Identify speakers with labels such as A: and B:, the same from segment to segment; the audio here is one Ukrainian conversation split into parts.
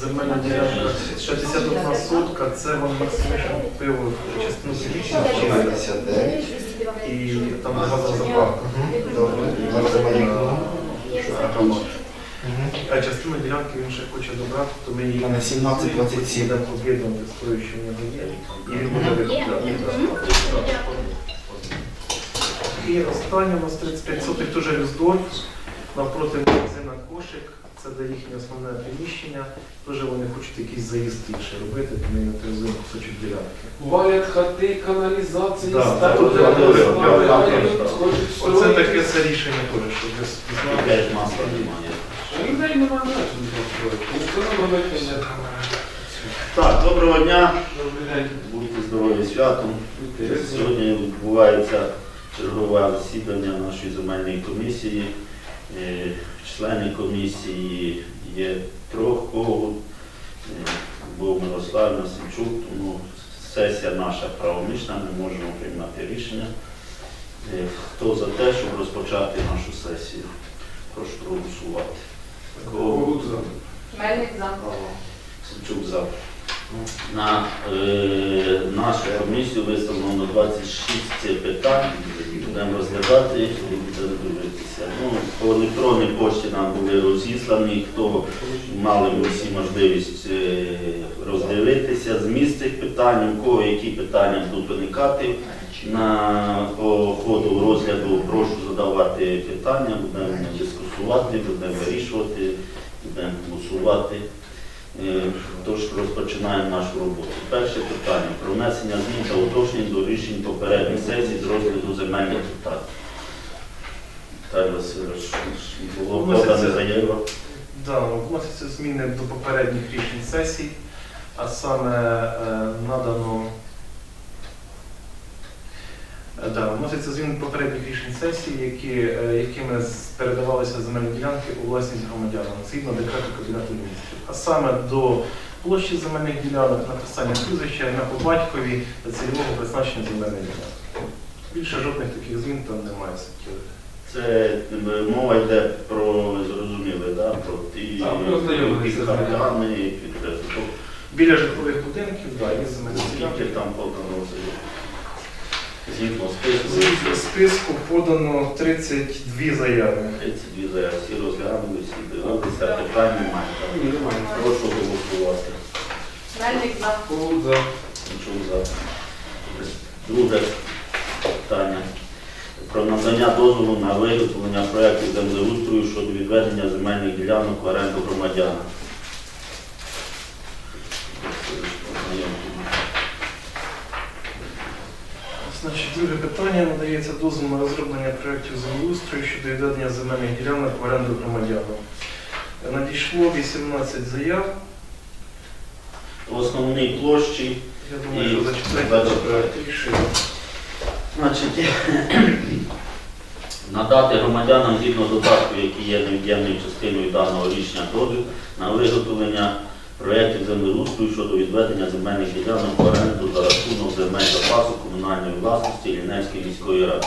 A: Земельна ділянка 61 сотка, це вони купили частину приміщення чи-
B: 59.
A: і там газозаправка.
B: Добре.
A: А частину ділянки він ще хоче добрати, то ми її
B: мене 17-27.
A: Йдемо об'єднувати з тою, що в нього є, і він буде викупляти. І останнє у нас 35 сотих теж Люсдорф, навпроти магазина кошик, це де їхнє основне приміщення. Теж вони хочуть якийсь заїзд інший робити, тому їм інвентаризуємо кусочок ділянки.
C: Валять хати, каналізації,
A: Да, да, да, да, да, да, да. Оце таке це рішення теж, ви знали.
D: Опять масла немає.
C: А людей немає не
D: Так, доброго дня.
C: Добрий день.
D: Будьте здорові святом. Сьогодні відбувається чергове засідання нашої земельної комісії. Е, Члени комісії є трьох кого. Е, Був Мирослав Насичук, тому сесія наша правомічна, ми можемо приймати рішення. Е, Хто за те, щоб розпочати нашу сесію? Прошу проголосувати. Кого?
E: Мельник за.
D: Сенчук за. На е, нашу комісію виставлено 26 питань. Будемо розглядати і будемо дивитися. Ну, по електронній пошті нам були розіслані, хто мали всі можливість е, роздивитися зміст цих питань, у кого які питання будуть виникати. На по ходу розгляду прошу задавати питання, будемо дискусувати, будемо вирішувати, будемо голосувати. Е, Тож розпочинаємо нашу роботу. Перше питання про внесення змін та уточнень до рішень попередніх сесій з розгляду земельних питань. Віталій Васильович, було
A: Вноситься-
D: подане заява.
A: Да, вносяться зміни до попередніх рішень сесій, а саме е, надано е, да, вносяться зміни до попередніх рішень сесій, які, е, якими з- передавалися земельні ділянки у власність громадянам згідно декрету Кабінету міністрів. А саме до площі земельних ділянок, написання прізвища, ім'я по батькові та цільового призначення земельної ділянки. Більше жодних таких змін там немає суттєвих.
D: Це е, мова йде про, ви зрозуміли, да? про ті
C: з ними.
D: органи, підкреслю.
A: Біля житлових будинків, да, є земельні ділянки.
D: Скільки там подано? Згідно списку,
A: З списку подано 32 заяви.
D: 32 заяви, всі розглянули, всі дивилися, питань немає.
C: Ні, немає.
D: Прошу голосувати.
E: Мельник за.
C: За?
D: Нічого за. Друге. Про надання дозволу на виготовлення проєкту землеустрою щодо відведення земельних ділянок в оренду громадянам.
A: Значить, друге питання надається дозвіл на розроблення проєктів землеустрою щодо відведення земельних ділянок в оренду громадянам. Надійшло 18 заяв.
D: В основній площі
A: Я думаю, що
D: І
A: зачитайте
D: зачитайте.
A: рішення.
D: Значить, надати громадянам згідно додатку, який є невід'ємною частиною даного рішення дозвіл на виготовлення проєктів землеустрою щодо відведення земельних ділянок в оренду за рахунок земель запасу комунальної власності Лінецької міської ради.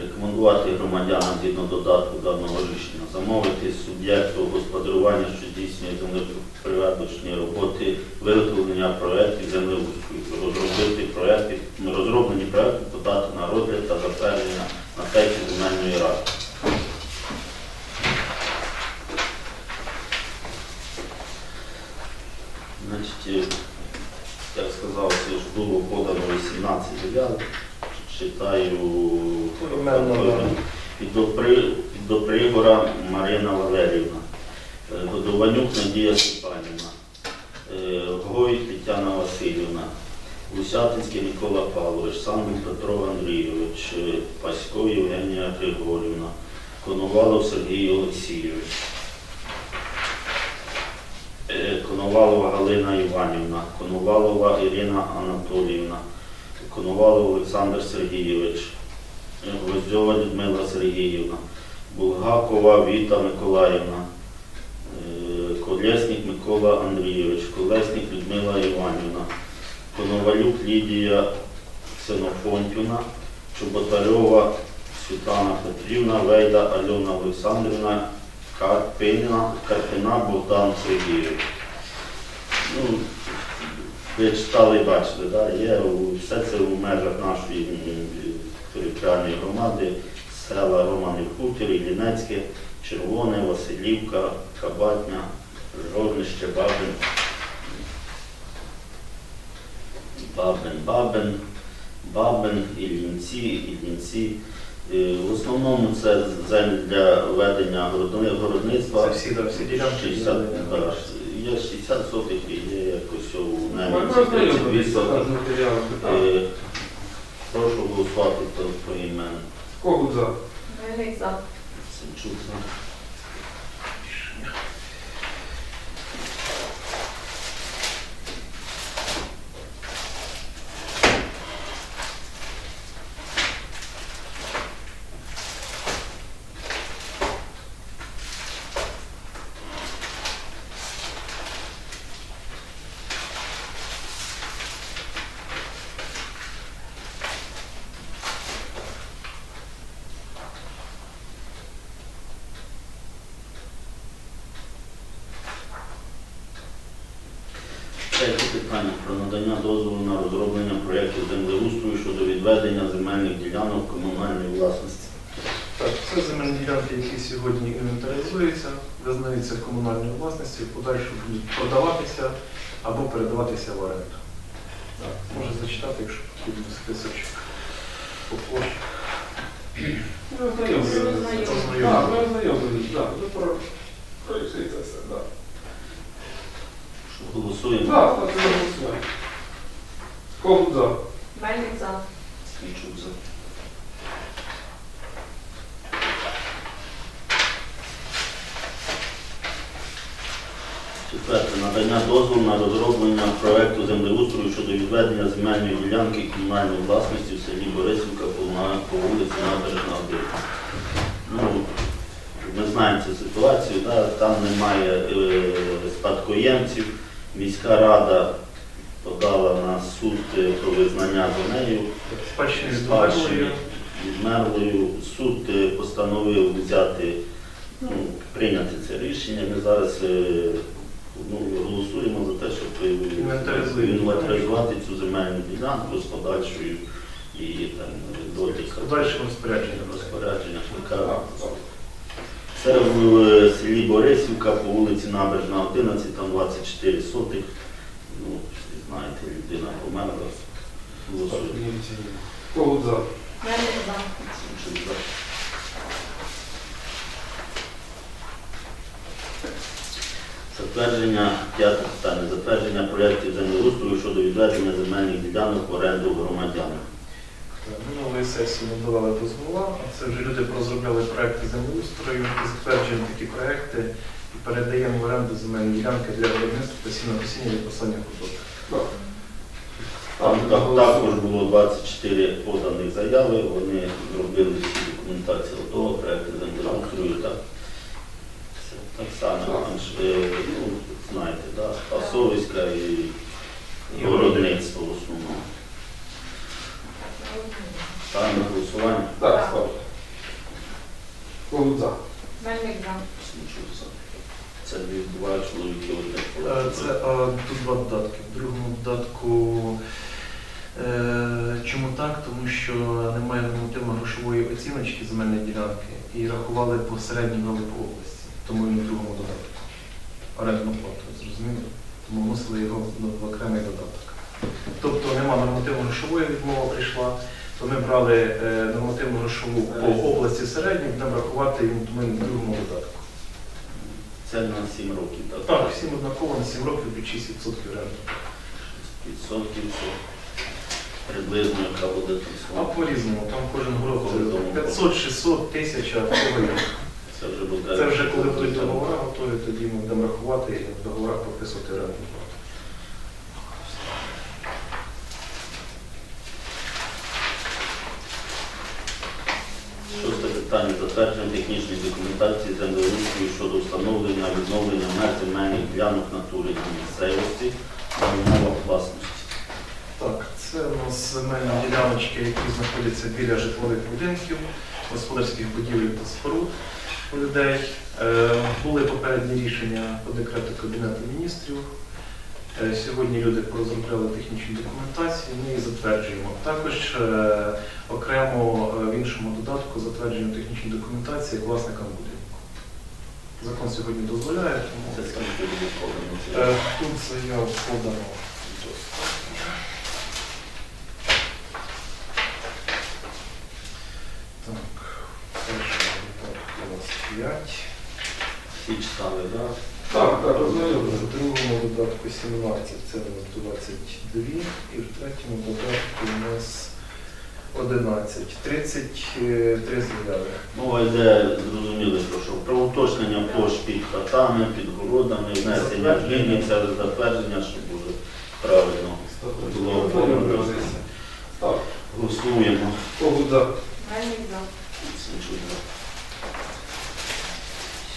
D: Рекомендувати громадянам згідно додатку даного рішення замовити суб'єкту господарювання, що здійснює землеприваточні роботи, виготовлення проєктів землеустрою, розробити проєкти, розроблені проєкти подати на розгляд та затвердження на сесії земельної ради. Значить, як сказав, це ж було подано 18 заяв. Читаю. Підопри- Підопригора Марина Валерівна, Е, Годованюк Надія Степанівна, Е, Гой Тетяна Васильівна, Гусятинський Микола Павлович, Сандин Петро Андрійович, е, Пасько Євгенія Григорівна, Коновалов Сергій Олексійович. Е, Коновалова Галина Іванівна, Коновалова Ірина Анатоліївна, Коновалов Олександр Сергійович, Гвоздьова Людмила Сергіївна, Булгакова Віта Миколаївна, е, Колесник Микола Андрійович, Колесник Людмила Іванівна, Коновалюк Лідія Ксенофонтівна, Чоботарьова Світлана Петрівна, Вейда Альона Олександрівна, Карпина, Карпина Богдан Сергійович. ну, ви читали і бачили, да? є все це у межах нашої територіальної громади, села Романи Хутір, Іллінецьке, Червоне, Василівка, Кабатня, Жорнище, Бабин. Бабин, Бабин, Бабин, Іллінці, Іллінці. Е, В основному це землі для ведення городництва.
A: Це всі, всі ділянки.
D: 60, да, є 60 сотих і є якось у Немці
C: ознайомилися
D: 32
C: з
D: сотих. Е, Прошу голосувати по поіменно.
C: Когут за.
D: Сенчук за. Третє питання про надання дозволу на розроблення проєктів землеустрою щодо відведення земельних ділянок комунальної власності.
A: Так, це земельні ділянки, які сьогодні інвентаризуються, визнаються комунальною власністю, в подальшому будуть продаватися або передаватися в оренду. Так, Може зачитати, якщо потрібно списочок по площі.
C: Ми ознайомилися. Так, ми так. Про... Пройшли все, так.
D: Голосуємо.
C: Так, так, це голосуємо. Когут за.
E: Мельник за.
D: Сенчук за. Четверте. Надання дозволу на розроблення проекту землеустрою щодо відведення земельної ділянки комунальної власності в селі Борисівка по по вулиці Набережна 1. Ну, ми знаємо цю ситуацію, да? там немає е, спадкоємців. Міська рада подала на суд е, про визнання за нею
A: Спадщини з
D: відмерлою. Суд е, постановив взяти, ну, прийняти це рішення. Ми зараз е, ну, голосуємо за те, щоб інвентаризувати цю земельну ділянку з подальшою і там доти
A: Подальшим розпорядженням.
D: розпорядження. Це в селі Борисівка по вулиці Набережна 11, там 24 сотих. Ну, знаєте, людина померла. Голосуємо.
C: Когут за.
E: Мельник за.
D: Затвердження, п'яте питання, затвердження проєктів землеустрою щодо відведення земельних ділянок в оренду громадянам.
A: Минулої сесії ми давали дозвола, а це вже люди розробляли проекти землеустрою, і затверджуємо такі проекти і передаємо в оренду земельні ділянки для виробництва та сінокосіння і посадня худоби.
C: Так.
D: Там
C: Так,
D: так- також було 24 поданих заяви, вони зробили всі документації того проєкту землеустрою. Так, так само, е, ну, знаєте, да, Пасовиська і городництво в основному. Ставимо голосування.
C: Так, за.
E: Мельник за.
D: Це два чоловіки одне.
A: Е, Це е, тут два додатки. В другому додатку е, чому так? Тому що немає нормативно-грошової оціночки земельної ділянки і рахували по середній новій по області. Тому він в другому додатку. Орендну плату, зрозуміло? Тому вносили його в окремий додаток. Тобто нема нормативно-грошової відмова прийшла, то ми брали е, нормативно-грошову по області середню, будемо рахувати він в другому додатку.
D: Це на 7 років, так?
A: Так, всім однаково на 7 років під 6% оренди.
D: Відсотків це приблизно яка буде там
A: А по-різному, там кожен
D: грок
A: 500, 600, 1000, а.
D: Це вже буде.
A: Це вже коли будуть договори готові, тоді ми будемо рахувати і в договорах прописувати орендну плату.
D: Шосте питання. Затвердження технічної документації землеустрою щодо встановлення відновлення меж земельних ділянок в натурі на місцевості на умовах власності.
A: Так, це у нас земельні діляночки, які знаходяться біля житлових будинків, господарських будівель та споруд у людей. Е, були попередні рішення по декрету Кабінету міністрів Е, Сьогодні люди порозробляли технічні документації, ми їх затверджуємо. Також е, окремо в іншому додатку затверджуємо технічні документації власникам будинку. Закон сьогодні дозволяє, тому? Е, тут заяв подано. Так, перший додаток у нас 5.
D: Всі читали, так?
C: Так, так,
A: В другому додатку 17, це у нас 22, і в третьому додатку у нас 11. 33 заяви.
D: Мова йде, зрозуміли, про що про уточнення площ під хатами, під городами, внесення змін, це затвердження, щоб буде правильно. Було оформлено.
C: Так,
D: Голосуємо.
C: кого за?
E: Мельник за.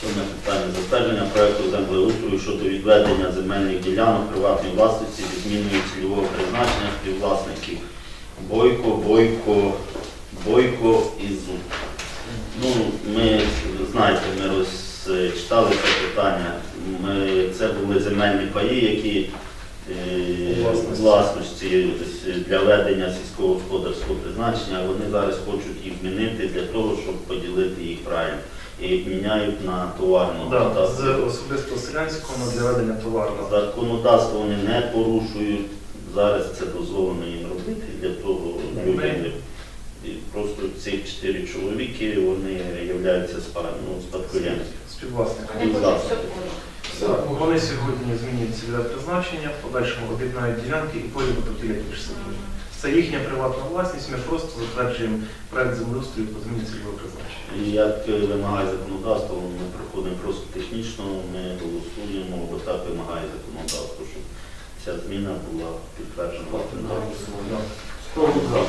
D: Сьоме питання. Затвердження проекту землеустрою щодо відведення земельних ділянок приватної власності зі зміною цільового призначення співвласників Бойко, Бойко, Бойко і Зуб. Ну, ми знаєте, ми розчитали це питання. Ми, це були земельні паї, які е,
A: У власності.
D: власності для ведення сільськогосподарського призначення. Вони зараз хочуть їх змінити для того, щоб поділити їх правильно. І міняють на товарну
A: Да, з особисто селянського на для ведення товарного.
D: Законодавство вони не порушують. Зараз це дозволено їм робити для того людям. І просто ці чотири чоловіки вони являються ну, спадкоємцями.
A: Співвласниками.
E: Вони
A: сьогодні змінюють цільове призначення, в подальшому об'єднають ділянки і потім поділять між собою. Це їхня приватна власність, ми просто затверджуємо проект землеустрою по зміні цільового призначення.
D: І як е, вимагає законодавство, ми проходимо просто технічно, ми голосуємо, бо так вимагає законодавство, щоб ця зміна була підтверджена.
C: За.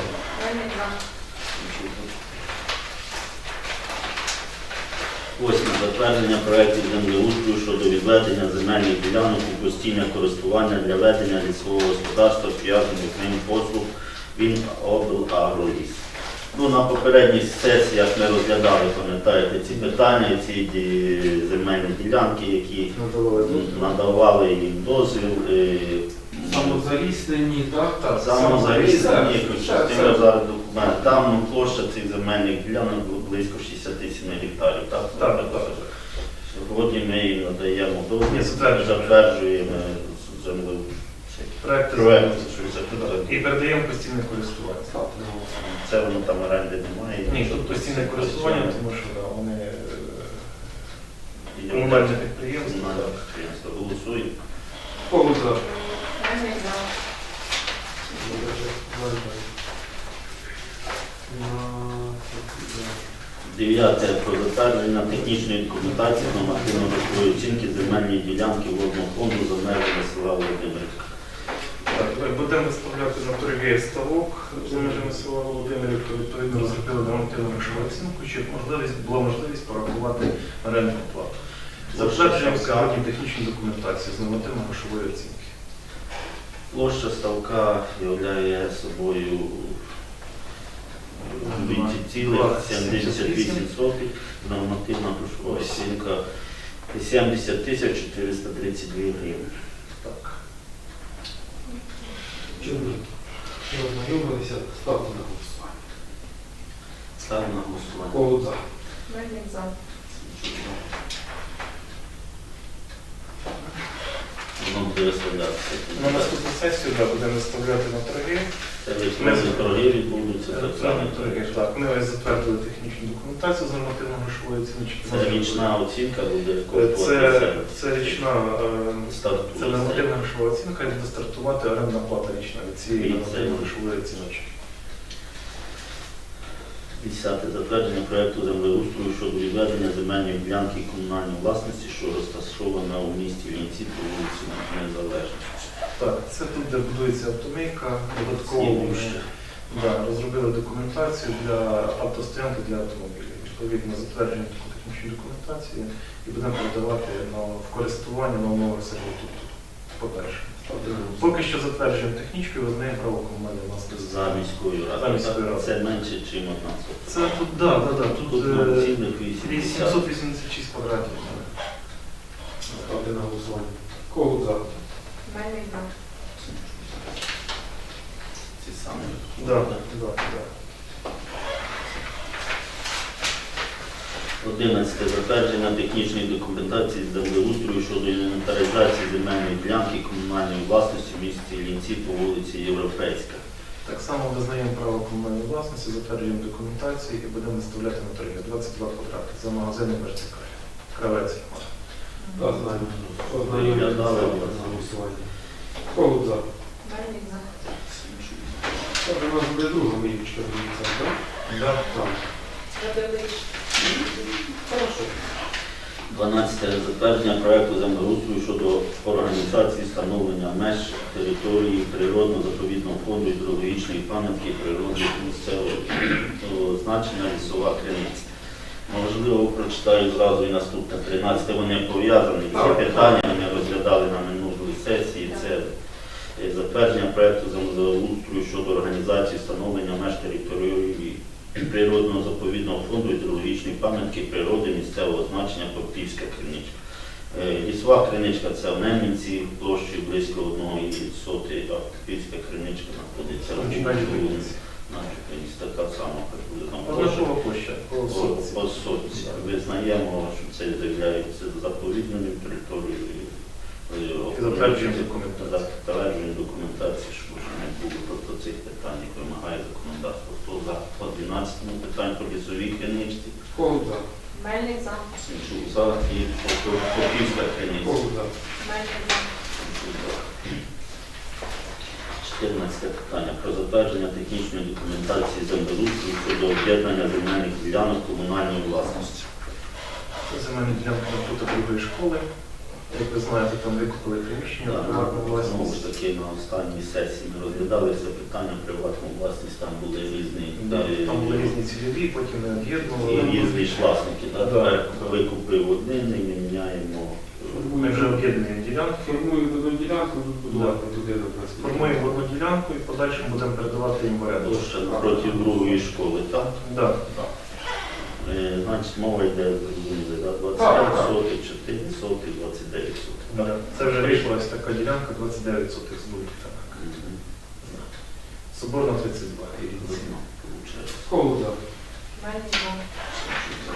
D: Восьме. Затвердження проєктів землеустрою щодо відведення земельних ділянок у постійне користування для ведення лісового господарства, пов'язаних з ним послуг він облагроліс. Ну, на попередніх сесіях ми розглядали, пам'ятаєте, ці питання, ці земельні ділянки, які
A: Надавали
D: їм дозвіл. е,
C: Самозаліснені, так?
A: Так,
D: Самозаліснені, частина зараз документ. Там площа цих земельних ділянок близько 67 гектарів. Так,
A: Так, так.
D: Сьогодні ми їм надаємо дозвіл,
A: затверджуємо.
D: землю. Проект.
A: І передаємо постійне користування.
D: Це воно там оренди немає.
A: Ні, тут постійне користування, тому що да, вони е, комунальне підприємство.
D: комунальне
A: так.
D: підприємство. Голосуємо.
C: Кого за?
E: За.
D: Дев'яте про затвердження технічної документації нормативно-грошової оцінки земельної ділянки водного фонду за межами села Володимирівка.
A: Будемо виставляти на торги ставок за межами села Володимирівка, відповідно розробили нормативну грошову оцінку, щоб можливість, була можливість порахувати орендну плату. Затверджуємо сьогодні технічну документацію з нормативно-грошової оцінки.
D: Площа ставка являє собою 2,78 нормативна грошова оцінка 70 тисяч 432 гривень.
A: Так.
C: Чим ви ознайомилися, ставте на голосування.
D: Ставимо на голосування.
C: Кого за?
E: Мельник за.
D: Воно буде виставлятися.
A: На наступну сесію да, будемо виставляти на торги.
D: Це електронні торги відбудуться так само.
A: Електронні торги, так. Ми ось затвердили технічну документацію з нормативно-грошової оціночки.
D: Це річна оцінка буде
A: Це, це річна е. Це нормативна грошова оцінка, і буде стартувати орендна плата річна від цієї нормативної
D: цієї.
A: грошової оціночки.
D: Десяте затвердження проекту землеустрою щодо відведення земельної ділянки комунальної власності, що розташована у місті Вінці по вулиці Незалежності.
A: Так, це тут, де будується автомийка, додатково ми
D: ще.
A: да, розробили документацію для автостоянки для автомобілів. Відповідно, затверджуємо таку технічну документацію і будемо передавати на, в користування на умовах сервітуту. По-перше. Поки що затверджуємо технічку і визнаємо право комунальної власності.
D: За міською
A: За міською радою.
D: Це менше, ніж одна сотка.
A: Це тут, да, да, да, тут
D: Тут
A: е, 786 квадратів.
C: Ставте на голосування. Кого за?
E: Мельник за.
D: Ці самі.
A: Да, да, да.
D: 11. Затвердження технічної документації з землеустрою щодо інвентаризації земельної ділянки комунальної власності в місті Лінці по вулиці Європейська.
A: Так само визнаємо право комунальної власності, затверджуємо документацію і будемо виставляти на торги 22 квадрати за магазини вертикалі. Кравець.
C: Так, знаємо. Ознайомлення
D: Розглядали.
C: на голосування. Коло за.
E: Мельник за.
C: Це у нас буде друга міючка дивіться, так? Так.
E: Радович.
C: Хорошо.
D: 12. Затвердження проекту землеустрою щодо організації встановлення меж території природно-заповідного фонду і гідрологічної пам'ятки природи місцевого значення лісова криниця. Можливо, прочитаю зразу і наступне 13. Вони пов'язані. Ці
C: Так.
D: питання ми розглядали на минулій сесії. Це затвердження проекту землеустрою щодо організації встановлення меж території природного заповідного фонду гідрологічної пам'ятки природи місцевого значення Попівська криничка. Е, Лісова криничка це в Немінці площею близько одної соти, а Попівська криничка знаходиться в Чубові.
A: дивитися.
D: Така сама приблизно площа.
A: Площа по.
D: Визнаємо, що це з'являється заповідною територією. Е,
A: документацію.
D: Затверджуємо документацію, щоб вже не було тобто цих питань, як вимагає законодавство. Хто за по 12 питань по лісовій криничці,
C: Коло за.
E: Мельник за.
D: Сенчук за і по Попівська
C: за.
E: Мельник за.
D: 14 питання про затвердження технічної документації землеустрою щодо об'єднання земельних ділянок комунальної власності.
A: Земельні ділянки навпроти другої школи. Як ви знаєте, там викупили приміщення
D: Так,
A: приватну
D: Знову ж таки, на останній сесії ми розглядали це питання приватну власність, там були різні
A: Да,
D: е,
A: Там були різні цільові, потім ми
D: і
A: об'єднували.
D: різні ж власники. Да?
A: Да.
D: Тепер викупив один і ми міняємо.
A: Ми вже об'єднуємо ділянки.
C: Формуємо одну ділянку, тут будувати будинок на.
A: Формуємо одну ділянку і в подальшому будемо передавати їм в оренду.
D: Площа напроти другої школи, так?
A: Да.
D: Значить, мова йде да? 25
C: Так.
D: сотих, 4 сотих, 29 сотих.
A: Це вже вийшла така ділянка 29 сотих з.
D: Мгм.
A: Соборна 32. і
C: за.
E: Мельник за.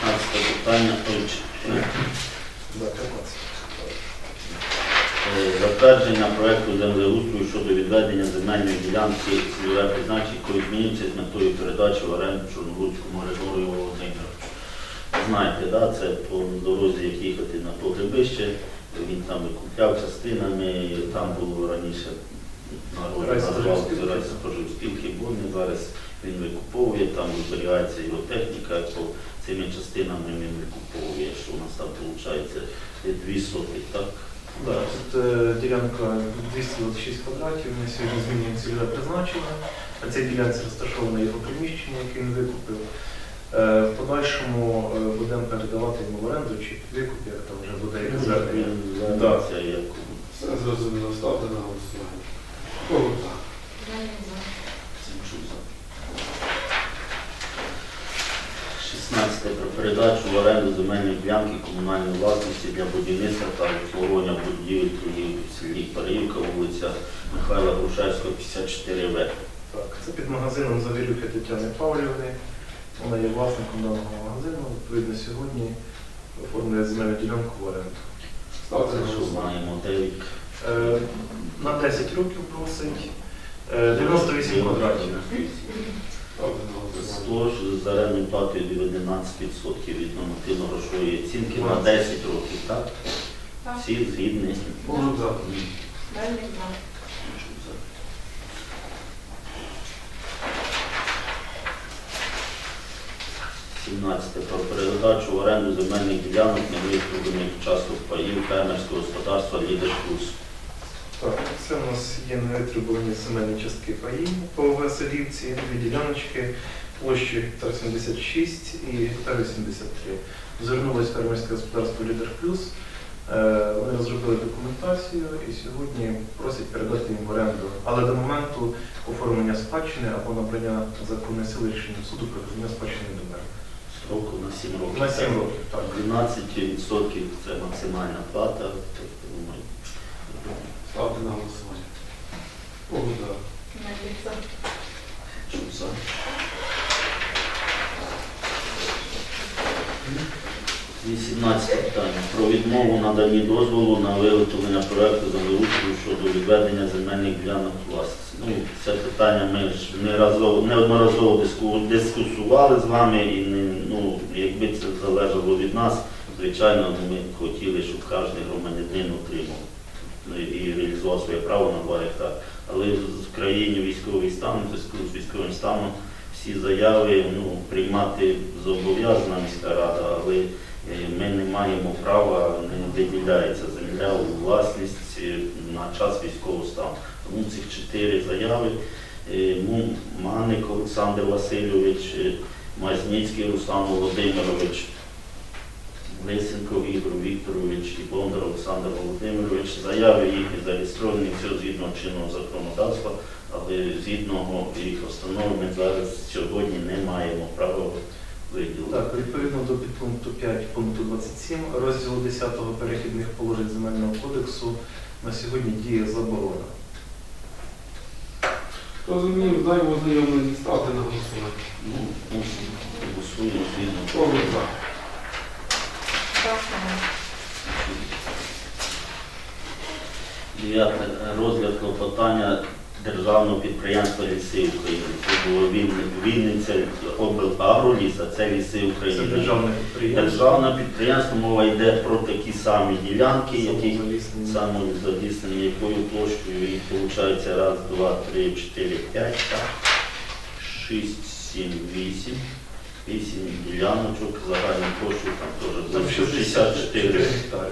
D: 15 питання. Ой,
A: Да, 15.
D: Е, Затвердження проекту землеустрою щодо відведення земельної ділянки цільове призначення, якої змінюється з метою передачі в оренду Чорногорському Григорію Володимировичу. Знаєте, да, це по дорозі, як їхати на погребище, він там викупляв частинами, там було раніше народ назвав споживспілки, бонни, зараз він викуповує, там зберігається його техніка, по цими частинами він викуповує, що у нас там виходить дві соти, так?
A: Да, тут е, ділянка 226 квадратів, ми сьогодні змінюємо цільове призначення. На цій ділянці розташоване його приміщення, яке він викупив. Е, в подальшому е, будемо передавати йому в оренду чи під викуп, як там вже буде як звернення. Да.
D: Це
C: зрозуміло, ставте на голосування. Коло за.
E: Мельник за.
D: Сенчуза. 16. Про передачу в оренду земельної ділянки комунальної власності для будівництва та обслуговування будівель торгівлі в селі Парівка, вулиця Михайла Грушевського, 54В.
A: Так, це під магазином Завірюки Тетяни Павлівни. Вона є власником даного магазину. Відповідно, сьогодні оформлює земельну ділянку в оренду.
C: Ставте
D: що маємо 9.
A: Е, на 10 років просить. Е, 98 квадратів.
C: Ставте на голосування.
D: Сплош з платою 11% від нормативно-грошової оцінки на 10 років, так?
E: Так.
D: Всі згідні.
C: Коло за.
E: Мельник за.
D: 17. Про передачу в оренду земельних ділянок невитребуваних часток паїв фермерського господарства Лідер Плюс.
A: Так, це у нас є невитребувані земельні частки паї по Веселівці, дві діляночки площі гектар 76 і гектар 83. Звернулось фермерське господарство Лідер Плюс. Е, Вони розробили документацію і сьогодні просять передати їм в оренду. Але до моменту оформлення спадщини або набрання законної сили рішення суду про визнання спадщини до мене.
D: Строку на 7 років.
A: На 7 років, так.
D: 12% це максимальна плата. Тобто, ну,
C: Ставте на голосування. Кого за?
E: За.
D: Вісімнадцяте питання. Про відмову наданні дозволу на виготовлення проекту землеустрою щодо відведення земельних ділянок власності. Ну, це питання ми ж неразово, неодноразово диску- дискусували з вами і не, ну, якби це залежало від нас, звичайно, ми хотіли, щоб кожен громадянин отримав ну, і реалізував своє право на 2 гектари. Але в країні військовий стан, в зв'язку з військовим станом, всі заяви ну, приймати зобов'язана міська рада, але е, ми не маємо права, не виділяється земля у власність е, на час військового стану. Тому цих чотири заяви е, Му- Маник Олександр Васильович, Мазніцький Руслан Володимирович, Лисенко Ігор Вікторович і Бондар Олександр Володимирович. Заяви їхні зареєстровані все згідно чинного законодавства, але згідно їх установ ми зараз сьогодні не маємо права виділити.
A: Так, відповідно до підпункту 5 пункту 27 розділу 10 перехідних положень земельного кодексу на сьогодні діє заборона.
C: Хто зрозумів, дай ознайомлені, ставте на голосування.
D: Ну, мусимо голосуємо згідно.
C: Кого за?
D: Дев'яте. Розгляд клопотання державного підприємства Ліси України. Це було Вінни- Вінниця облагроліс, а це ліси
A: Це
D: України.
A: державне підприємство.
D: Державне підприємство мова йде про такі самі ділянки, які
A: самозаліснені,
D: якою площею їх виходить раз, два, три, чотири, п'ять, шість, сім, вісім. Вісім діляночок, загальною площею там теж
A: Там 64
D: 64
A: гектари,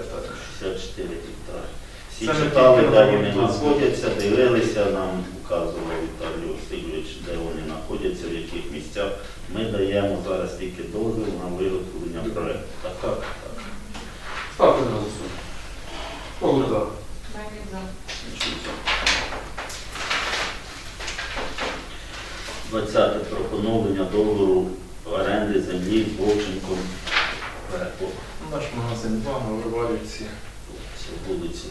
D: 64 гектари. Всі
A: Це
D: читали, де вони знаходяться, дивилися, нам показував Віталій Васильович, де вони знаходяться, в яких місцях. Ми даємо зараз тільки дозвіл на виготовлення проєкту. Так,
A: Так.
D: так.
C: Ставте на голосування. Кого за?
E: Мельник за.
D: 20. Про поновлення договору оренди землі Вовченком. Перепо.
A: Наш магазин 2 на Варварівці.
D: Це вулиця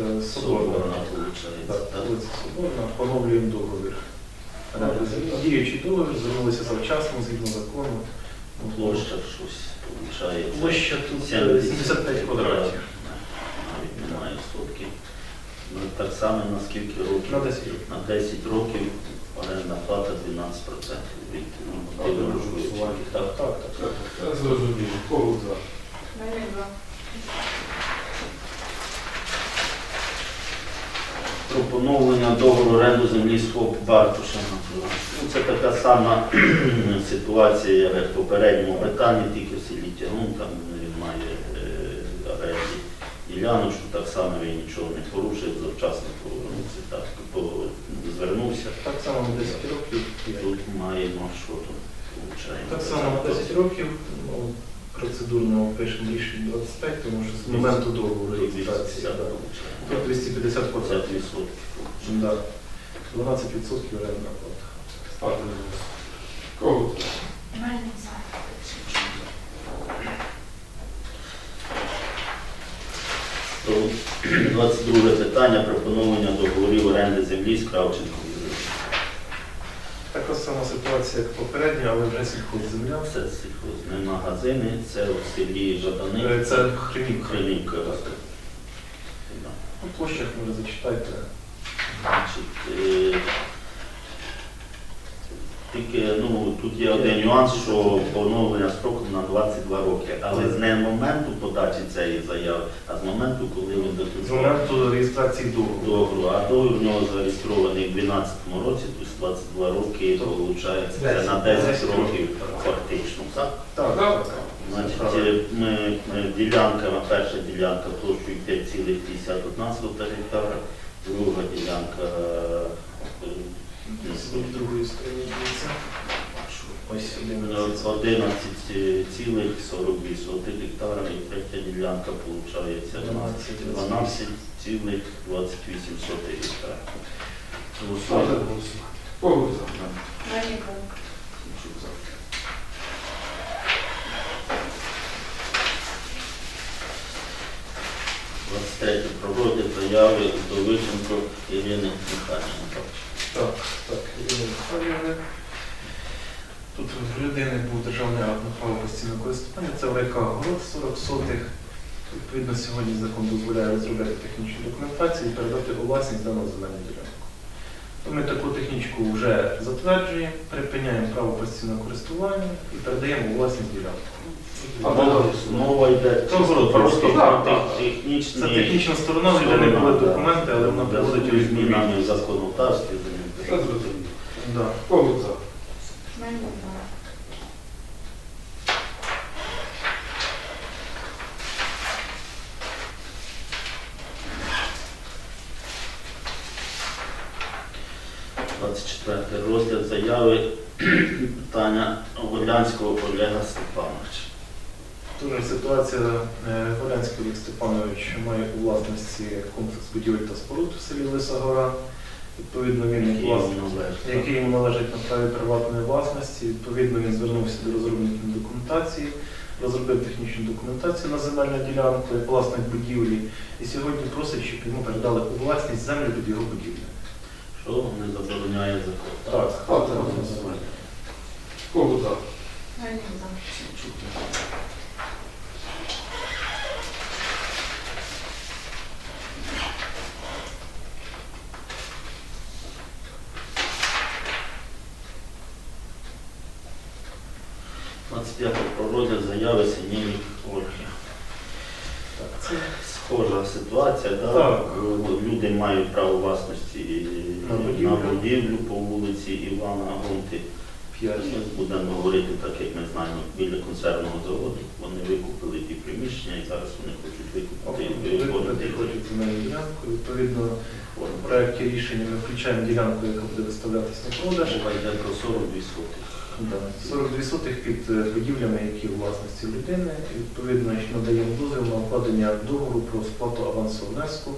A: Е,
D: Соборна, виходить.
A: Так, вулиця Соборна. Поновлюємо договір. Діючий договір, звернулися завчасно, згідно закону.
D: Площа щось виходить.
A: Площа тут е, 75 квадратів.
D: Навіть немає сотки. Ну, так само на скільки років?
A: На 10 років.
D: На 10 років орендна плата 12% від ну. Так,
A: Так, так.
C: Кого за?
D: Про поновлення договору оренду землі з ФОП Бартуша. Ну, це така сама ситуація, як в попередньому питанні, тільки в селі Тягун, там він має е, оренді діляночку, так само він нічого не порушив, завчасно повернувся, так, звернувся.
A: Так само на 10 років.
D: Тут маємо, що тут.
A: Так само на 10 років. Ну, процедурно пишемо рішення 25, тому що з моменту договору реєстрації.
D: 250
A: так. Тут 250 квадратів.
D: 50 відсотків.
A: Да. 12% орендна плата.
C: Ставте на голосування. Кого за?
E: Мельник за.
D: То 22 питання про поновлення договорів оренди землі з Кравченком.
A: Така сама ситуація, як попередня, але вже сільхозземля.
D: Це сільхоз, не магазини, це в селі Жадани.
A: Е, Це Хрилівка.
D: Хрилівка.
A: Ну, площах може зачитайте.
D: Значить, е, тільки ну, тут є один нюанс, що поновлення строку на 22 роки, але з не моменту подачі цієї заяви, а з моменту, коли він
A: З
D: заключив
A: моменту реєстрації договору.
D: договору. А договір в нього зареєстрований в 2012 році, тобто 22 роки,
A: То
D: виходить, це на 10 років фактично. Так?
A: Так, так.
D: Значить, е, ми, ми ділянка, перша ділянка площею 5,51 сота гектара, друга ділянка е,
A: з другої сторони кільця. Ось
D: гектара і третя ділянка виходить 12,28 гектара. Голосуємо. Про заяви до Ірини Михайленко.
A: Так, так, Ірина Михайлівна. Тут в людини був державний акт на право постійного користування, це ВК город 40 сотих. Відповідно, сьогодні закон дозволяє розробляти технічну документацію і передати у власність дану земельну ділянку. Ми таку технічку вже затверджуємо, припиняємо право постійного користування і передаємо у власність ділянку.
C: А
D: Мова, мова йде
A: Просто-
C: так, так.
D: технічні
A: Це технічна сторона, в людини були документи, але вона їх зміни.
D: змінами в законодавстві.
C: Все зрозуміло.
A: Да.
C: Кого за?
D: 24 розгляд заяви питання Орлянського Олега Степановича.
A: Дуже ситуація е, Олег Степанович має у власності комплекс будівель та споруд в селі Лиса Гора. Відповідно, він
D: Який
A: власник,
D: йому належить.
A: який йому належить на праві приватної власності. Відповідно, він звернувся до розробників документації, розробив технічну документацію на земельну ділянку як власник будівлі. І сьогодні просить, щоб йому передали у власність землю під його будівлю.
D: Що не забороняє закон.
A: Так,
C: Так, так, Кого за?
E: Мельник за.
D: – 25 про розгляд заяви Синєвік Ольги.
A: так, це
D: Схожа ситуація, да?
A: Так.
D: люди мають право власності
A: На будівлю.
D: на будівлю по вулиці Івана Гонти.
A: п'ять.
D: Ми будемо говорити так, як ми знаємо, біля консервного заводу. Вони викупили ті приміщення і зараз вони хочуть викупити
A: ділянку. Відповідно, в проєкті рішення ми включаємо ділянку, яка буде виставлятися на продаж.
D: Мова йде про 42 сотки.
A: Да, 42 сотих під е, будівлями, які у власності людини. І, Відповідно, надаємо дозвіл на укладення договору про сплату авансу внеску,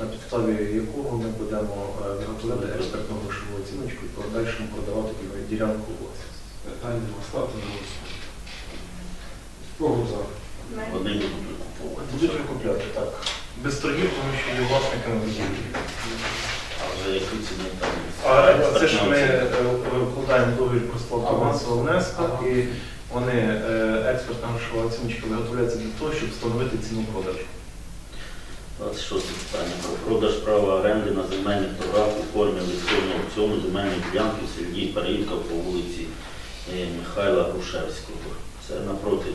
A: на підставі якого ми будемо е, виготовляти експертну грошову оціночку і подальшому продавати ділянку у власність.
C: Питання нема. Ставте на голосування. Кого за?
D: Вони
E: Мельник
D: будуть викуповувати.
A: Будуть викупляти, так. Без торгів, тому що є власниками будівлі.
D: Але яку ціну там?
A: А це ж ми е, вкладаємо договір про сплату авансового внеску, і вони е, експертна грошова оціночка виготовляється для того, щоб встановити ціну продажу.
D: 26 питання про продаж права оренди на земельних торгах у формі електронного аукціону земельної ділянки в селі Парівка по вулиці Михайла Грушевського. Це напроти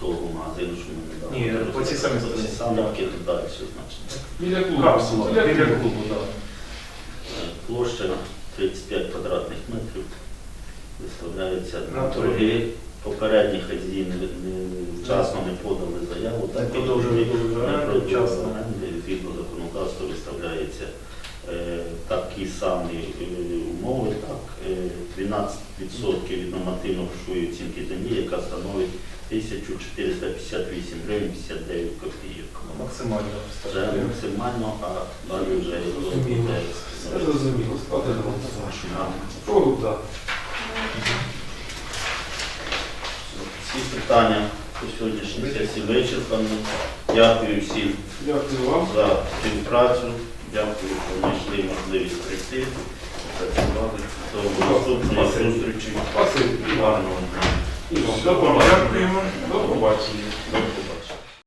D: того магазину, що ми недавно.
A: Ні, по цій
D: яке тут далі все значить.
C: Біля клубу.
A: Капсула, біля
C: клубу.
A: клубу, так.
D: Е, Площа 35 квадратних метрів. Виставляється
A: На торги.
D: Попередні не- вчасно не подали заяву, так
A: Не
D: і
A: продовжили вчасно.
D: Згідно законодавства виставляється е, такі самі е, умови, так, е, 12% від нормативно-грошової оцінки землі, яка становить 1458 гривень 59 копійок.
A: Максимально.
D: Це максимально, а далі вже
C: Зрозуміло. зрозуміло. Ставте на голосування.
D: Всі питання по сьогоднішній сесії вичерпані. Дякую всім
C: Дякую вам.
D: за співпрацю. Дякую, що знайшли можливість прийти. Працювали. До наступної зустрічі. Гарного дня. До побачення.